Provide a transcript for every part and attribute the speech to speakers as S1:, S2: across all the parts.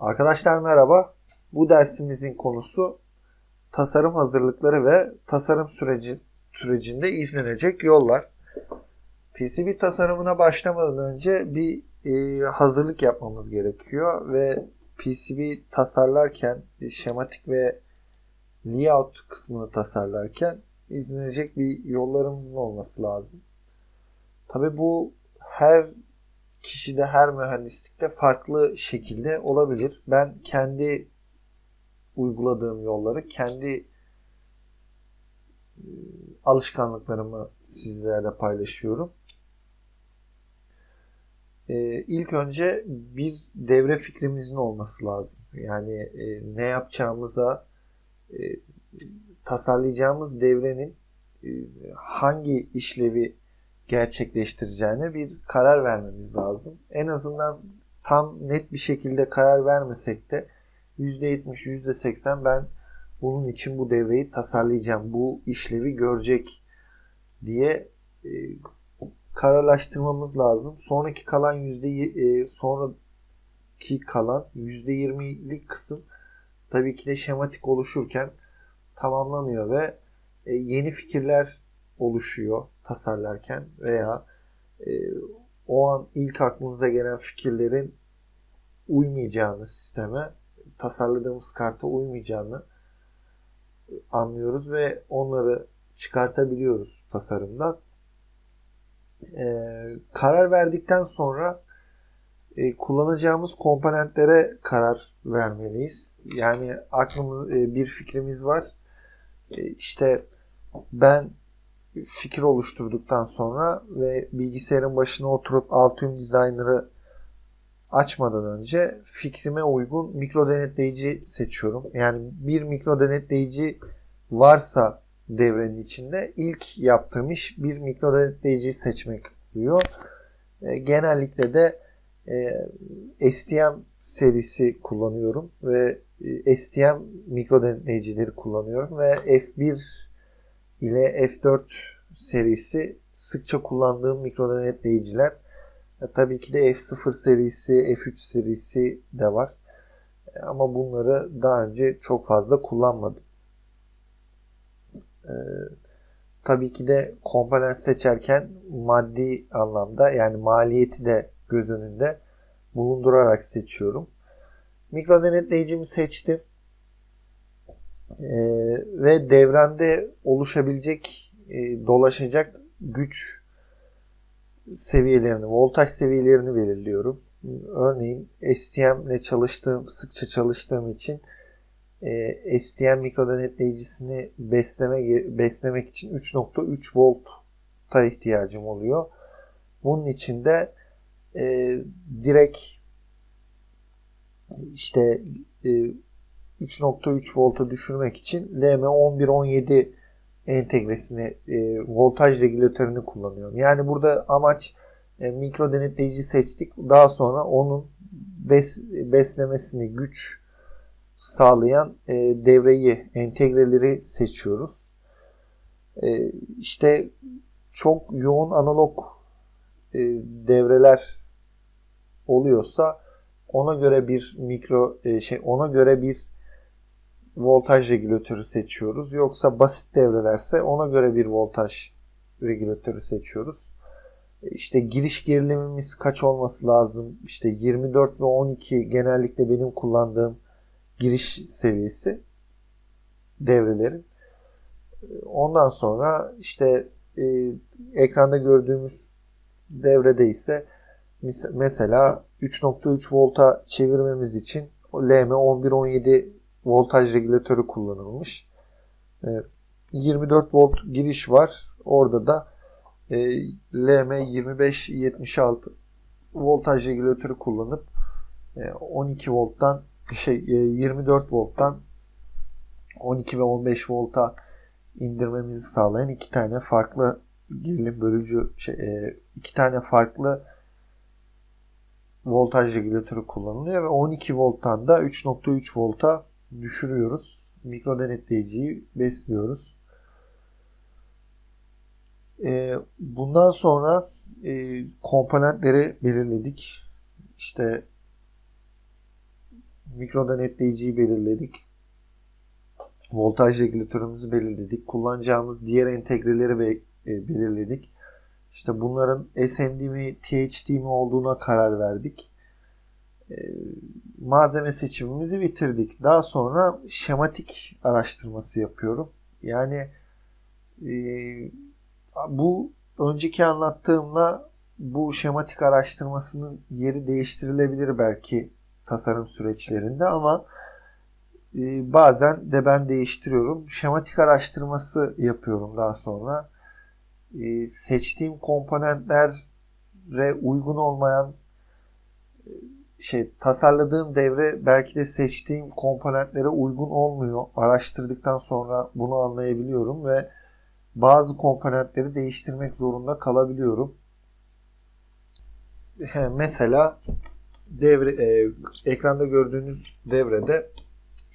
S1: Arkadaşlar merhaba. Bu dersimizin konusu tasarım hazırlıkları ve tasarım süreci sürecinde izlenecek yollar. PCB tasarımına başlamadan önce bir e, hazırlık yapmamız gerekiyor ve PCB tasarlarken şematik ve layout kısmını tasarlarken izlenecek bir yollarımızın olması lazım. Tabi bu her kişide, her mühendislikte farklı şekilde olabilir. Ben kendi uyguladığım yolları, kendi e, alışkanlıklarımı sizlerle paylaşıyorum. Ee, ilk önce bir devre fikrimizin olması lazım. Yani e, ne yapacağımıza, e, tasarlayacağımız devrenin e, hangi işlevi gerçekleştireceğine bir karar vermemiz lazım. En azından tam net bir şekilde karar vermesek de %70, %80 ben bunun için bu devreyi tasarlayacağım, bu işlevi görecek diye e, kararlaştırmamız lazım. Sonraki kalan yüzde e, sonraki kalan %20'lik kısım tabii ki de şematik oluşurken tamamlanıyor ve e, yeni fikirler oluşuyor tasarlarken veya e, o an ilk aklınıza gelen fikirlerin uymayacağını sisteme, tasarladığımız karta uymayacağını anlıyoruz ve onları çıkartabiliyoruz tasarımdan. Ee, karar verdikten sonra e, kullanacağımız komponentlere karar vermeliyiz. Yani aklımız e, bir fikrimiz var. E, işte ben fikir oluşturduktan sonra ve bilgisayarın başına oturup Altium Designer'ı açmadan önce fikrime uygun mikro denetleyici seçiyorum. Yani bir mikro denetleyici varsa devrenin içinde ilk yaptığım iş bir mikro denetleyiciyi seçmek oluyor. E, genellikle de e, STM serisi kullanıyorum ve e, STM mikro denetleyicileri kullanıyorum ve F1 ile F4 serisi sıkça kullandığım mikro denetleyiciler. E, tabii ki de F0 serisi, F3 serisi de var. E, ama bunları daha önce çok fazla kullanmadım. E, tabii ki de komponent seçerken maddi anlamda yani maliyeti de göz önünde bulundurarak seçiyorum. Mikro denetleyicimi seçtim. Ee, ve devremde oluşabilecek e, dolaşacak güç seviyelerini, voltaj seviyelerini belirliyorum. Örneğin STM ile çalıştığım, sıkça çalıştığım için e, STM mikro denetleyicisini besleme, beslemek için 3.3 volta ihtiyacım oluyor. Bunun için de e, direkt işte e, 3.3 volta düşürmek için LM1117 entegresini e, voltaj regülatörünü kullanıyorum. Yani burada amaç e, mikro denetleyici seçtik. Daha sonra onun bes, beslemesini güç sağlayan e, devreyi, entegreleri seçiyoruz. E, işte çok yoğun analog e, devreler oluyorsa ona göre bir mikro e, şey ona göre bir voltaj regülatörü seçiyoruz. Yoksa basit devrelerse ona göre bir voltaj regülatörü seçiyoruz. İşte giriş gerilimimiz kaç olması lazım? İşte 24 ve 12 genellikle benim kullandığım giriş seviyesi devrelerin. Ondan sonra işte e, ekranda gördüğümüz devrede ise mesela 3.3 volta çevirmemiz için LM1117 voltaj regülatörü kullanılmış. 24 ee, volt giriş var. Orada da e, LM2576 voltaj regülatörü kullanıp 12 e, volttan şey 24 e, volttan 12 ve 15 volta indirmemizi sağlayan iki tane farklı gerilim bölücü şey, iki tane farklı voltaj regülatörü kullanılıyor ve 12 volttan da 3.3 volta düşürüyoruz. Mikro denetleyiciyi besliyoruz. E, bundan sonra e, komponentleri belirledik. İşte Mikro denetleyiciyi belirledik. Voltaj regülatörümüzü belirledik. Kullanacağımız diğer entegreleri be- e, belirledik. İşte bunların SMD mi, THD mi olduğuna karar verdik. E, malzeme seçimimizi bitirdik. Daha sonra şematik araştırması yapıyorum. Yani e, bu önceki anlattığımla bu şematik araştırmasının yeri değiştirilebilir belki tasarım süreçlerinde ama e, bazen de ben değiştiriyorum. Şematik araştırması yapıyorum daha sonra. E, seçtiğim komponentlere uygun olmayan şey tasarladığım devre belki de seçtiğim komponentlere uygun olmuyor. Araştırdıktan sonra bunu anlayabiliyorum ve bazı komponentleri değiştirmek zorunda kalabiliyorum. Mesela devre e, ekranda gördüğünüz devrede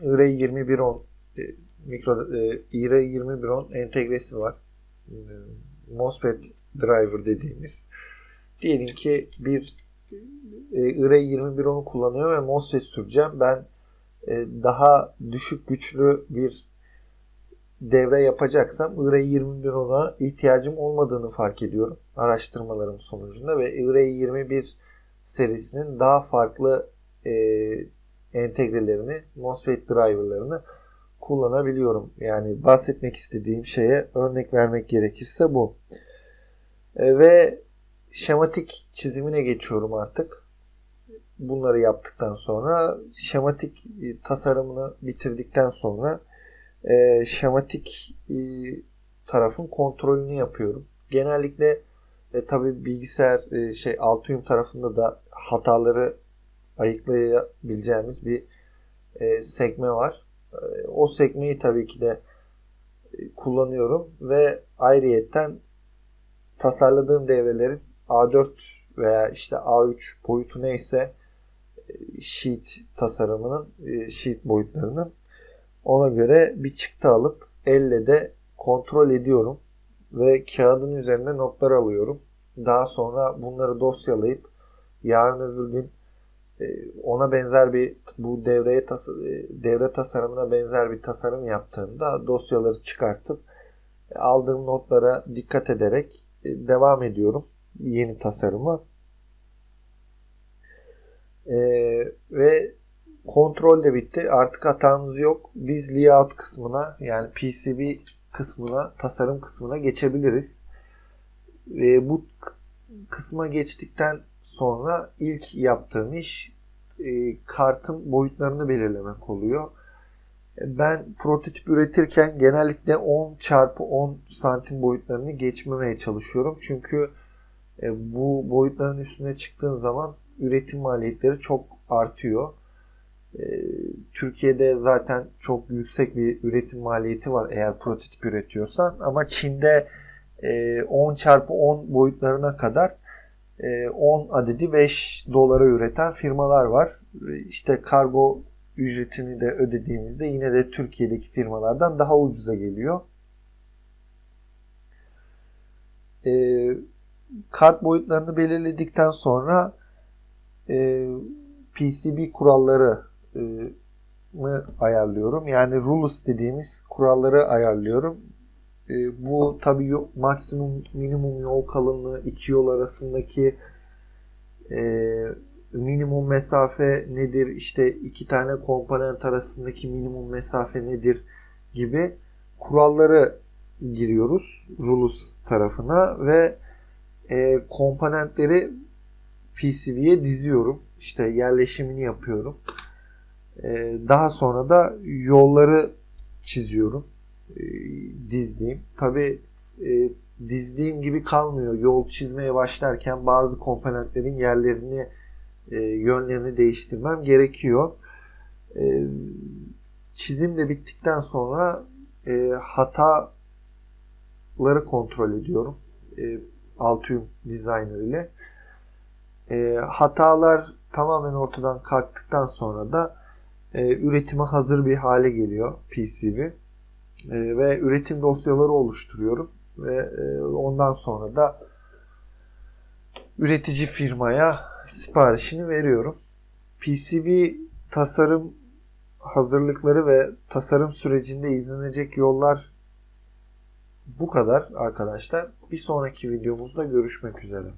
S1: IR2110 e, mikro e, IR2110 entegresi var. E, MOSFET driver dediğimiz. Diyelim ki bir e, IR2110'u kullanıyor ve MOSFET süreceğim. Ben e, daha düşük güçlü bir devre yapacaksam IR2110'a ihtiyacım olmadığını fark ediyorum araştırmalarım sonucunda ve IR21 serisinin daha farklı e, entegrelerini, MOSFET driverlarını kullanabiliyorum. Yani bahsetmek istediğim şeye örnek vermek gerekirse bu. Ve şematik çizimine geçiyorum artık. Bunları yaptıktan sonra şematik e, tasarımını bitirdikten sonra e, şematik e, tarafın kontrolünü yapıyorum. Genellikle e, tabi bilgisayar e, şey Altium tarafında da hataları ayıklayabileceğimiz bir e, sekme var. E, o sekmeyi tabii ki de e, kullanıyorum ve ayrıyetten tasarladığım devrelerin A4 veya işte A3 boyutu neyse e, sheet tasarımının e, sheet boyutlarının ona göre bir çıktı alıp elle de kontrol ediyorum ve kağıdın üzerine notlar alıyorum. Daha sonra bunları dosyalayıp yarın öbür gün e, ona benzer bir bu devreye devre tasarımına benzer bir tasarım yaptığımda dosyaları çıkartıp aldığım notlara dikkat ederek devam ediyorum yeni tasarıma. Ee, ve kontrol de bitti. Artık hatamız yok. Biz layout kısmına yani PCB kısmına, tasarım kısmına geçebiliriz. Ve bu kısma geçtikten sonra ilk yaptığım iş e, kartın boyutlarını belirlemek oluyor. Ben prototip üretirken genellikle 10 çarpı 10 santim boyutlarını geçmemeye çalışıyorum. Çünkü e, bu boyutların üstüne çıktığın zaman üretim maliyetleri çok artıyor. E, Türkiye'de zaten çok yüksek bir üretim maliyeti var eğer prototip üretiyorsan. Ama Çin'de 10 çarpı 10 boyutlarına kadar 10 adedi 5 dolara üreten firmalar var. İşte kargo ücretini de ödediğimizde yine de Türkiye'deki firmalardan daha ucuza geliyor. Kart boyutlarını belirledikten sonra PCB kuralları mı ayarlıyorum. Yani rules dediğimiz kuralları ayarlıyorum. E, bu tabi maksimum minimum yol kalınlığı iki yol arasındaki e, minimum mesafe nedir? İşte iki tane komponent arasındaki minimum mesafe nedir? gibi kuralları giriyoruz rules tarafına ve e, komponentleri PCB'ye diziyorum. İşte yerleşimini yapıyorum. E, daha sonra da yolları çiziyorum e, dizdiğim. Tabi e, dizdiğim gibi kalmıyor. Yol çizmeye başlarken bazı komponentlerin yerlerini, e, yönlerini değiştirmem gerekiyor. E, çizim de bittikten sonra e, hataları kontrol ediyorum. E, Altium Designer ile. E, hatalar tamamen ortadan kalktıktan sonra da e, üretime hazır bir hale geliyor PCB. E, ve üretim dosyaları oluşturuyorum ve e, ondan sonra da üretici firmaya siparişini veriyorum. PCB tasarım hazırlıkları ve tasarım sürecinde izlenecek yollar bu kadar arkadaşlar. Bir sonraki videomuzda görüşmek üzere.